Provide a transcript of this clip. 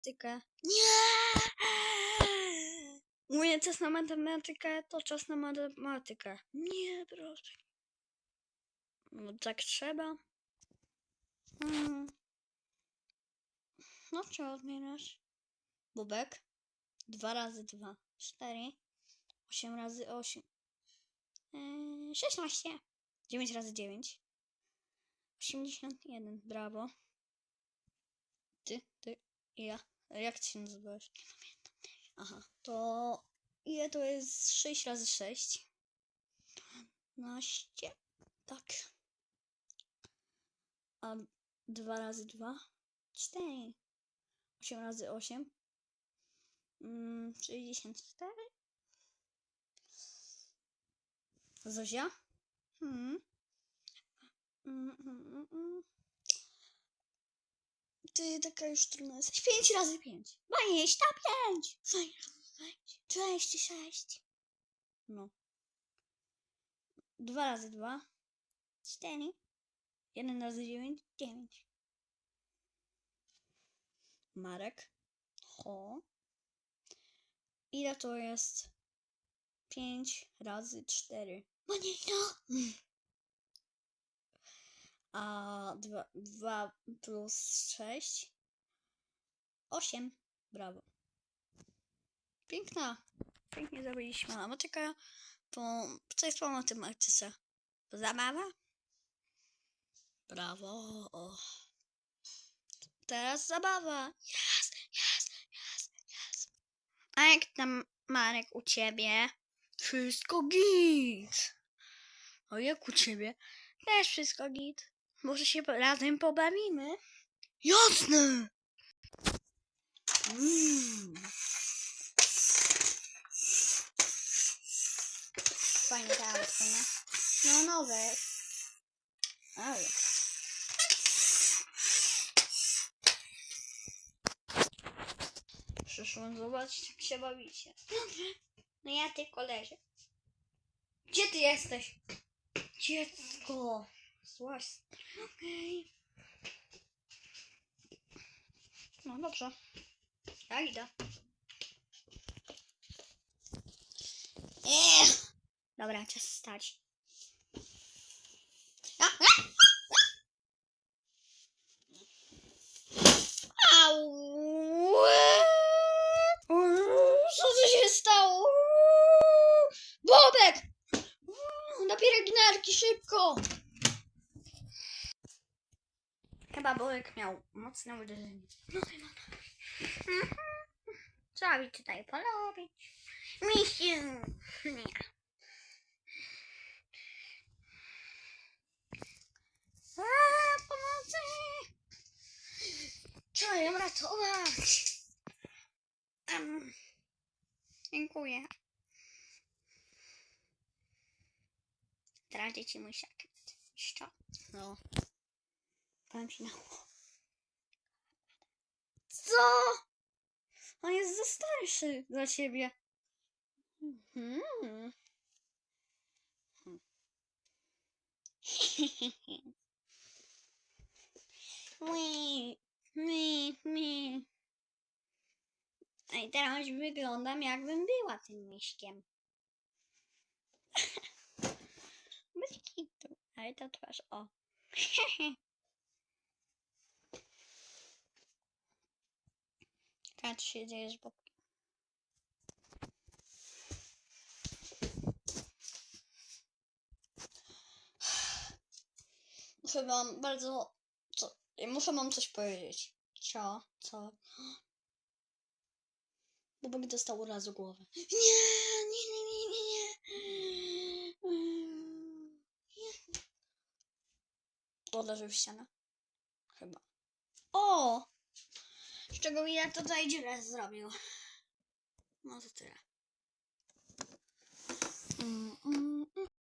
matematykę. Nie! Mówię czas na matematykę, to czas na matematykę. Nie, proszę. No tak trzeba. Mm. No czy odmieniasz? Bubek. Dwa razy dwa. Cztery. Osiem razy osiem. Eee, Szesnaście. Dziewięć razy dziewięć. Osiemdziesiąt jeden. Brawo. Ty, ty ja. Jak ty się? Nie. Aha, to ile to jest 6 razy 6? 12. Tak. A 2 razy 2? 4. 8 razy 8? Mm, 64. Zozia? Hmm. Mm, mm, mm, mm. Ty taka już trudna jesteś. 5 razy 5. 25. 26. No. 2 razy 2. 4. 1 razy 9. 9. Marek. Ho. Ile to jest? 5 razy 4. Manito! A 2, 2 plus 6. 8. Brawo. Piękna. Pięknie zrobiliśmy matematykę. To co jest po matematyce? Zabawa? Brawo. O. Teraz zabawa. Yes, yes, yes, yes. A jak tam Marek u ciebie? Wszystko git. A jak u ciebie? Też wszystko git. Może się razem pobawimy? Jasne! Mm. Fajne te auto, nie? No nowe. Ale. Przyszłam zobaczyć, jak się bawicie. Dobrze. No ja tylko leżę. Gdzie ty jesteś? Dziecko. Złaś. Okej. No dobrze. Ja idę. Eee. Dobra, czas stać. Co się stało? Bobek! Na pielęgniarki, szybko! Chyba Bobek miał mocne uderzenie. No chyba. Mhm. Trzeba mi tutaj polobić. Misiu! Nie. A, pomocy! Trzeba ją ratować. Em, dziękuję. Teraz dzieci mój sekret. Co? No. Powiem ci na Co? On jest za starszy dla ciebie. Mhm. Mi, mi, mi. A i teraz wyglądam jakbym była tym miśkiem. Bez kitu. Ale to twarz, o. Teraz się dzieje z boku. Muszę wam bardzo... Co? Muszę wam coś powiedzieć. Co? Co? Bobek dostał razu głowę. Nie, nie, nie, nie, nie, nie. Uderzył w ścianę. Chyba. O! Z czego widać, to tutaj dziurę zrobił. No to tyle. Mm, mm, mm,